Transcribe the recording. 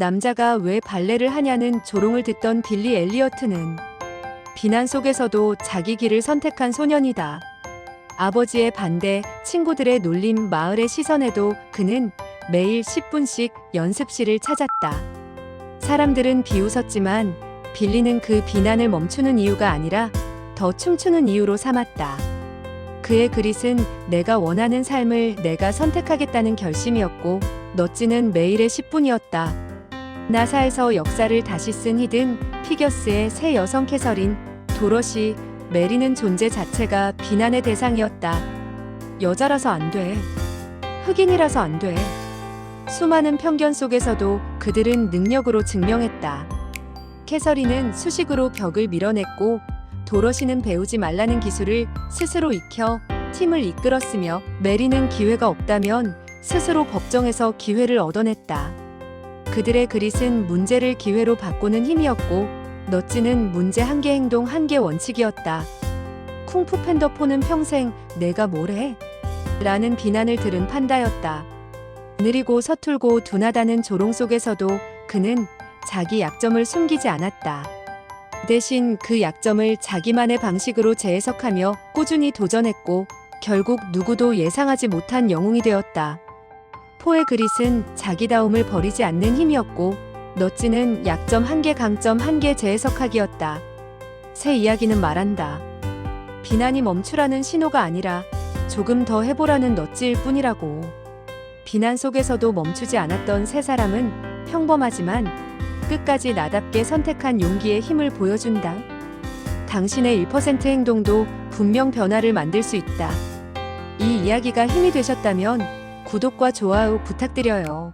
남자가 왜 발레를 하냐는 조롱을 듣던 빌리 엘리어트는 비난 속에서도 자기 길을 선택한 소년이다. 아버지의 반대, 친구들의 놀림, 마을의 시선에도 그는 매일 10분씩 연습실을 찾았다. 사람들은 비웃었지만 빌리는 그 비난을 멈추는 이유가 아니라 더 춤추는 이유로 삼았다. 그의 그릿은 내가 원하는 삶을 내가 선택하겠다는 결심이었고 너찌는 매일의 10분이었다. 나사에서 역사를 다시 쓴 히든 피겨스의 새 여성 캐서린 도로시 메리는 존재 자체가 비난의 대상이었다. 여자라서 안 돼. 흑인이라서 안 돼. 수많은 편견 속에서도 그들은 능력으로 증명했다. 캐서린은 수식으로 벽을 밀어냈고 도로시는 배우지 말라는 기술을 스스로 익혀 팀을 이끌었으며 메리는 기회가 없다면 스스로 법정에서 기회를 얻어냈다. 그들의 그릿은 문제를 기회로 바꾸는 힘이었고 너찌는 문제 한 개 행동 한 개 원칙이었다. 쿵푸 팬더포는 평생 내가 뭘 해? 라는 비난을 들은 판다였다. 느리고 서툴고 둔하다는 조롱 속에서도 그는 자기 약점을 숨기지 않았다. 대신 그 약점을 자기만의 방식으로 재해석하며 꾸준히 도전했고 결국 누구도 예상하지 못한 영웅이 되었다. 포의 그릿은 자기다움을 버리지 않는 힘이었고 너찌는 약점 한 개 강점 한 개 재해석하기였다. 새 이야기는 말한다. 비난이 멈추라는 신호가 아니라 조금 더 해보라는 너찌일 뿐이라고. 비난 속에서도 멈추지 않았던 세 사람은 평범하지만 끝까지 나답게 선택한 용기의 힘을 보여준다. 당신의 1% 행동도 분명 변화를 만들 수 있다. 이 이야기가 힘이 되셨다면 구독과 좋아요 부탁드려요.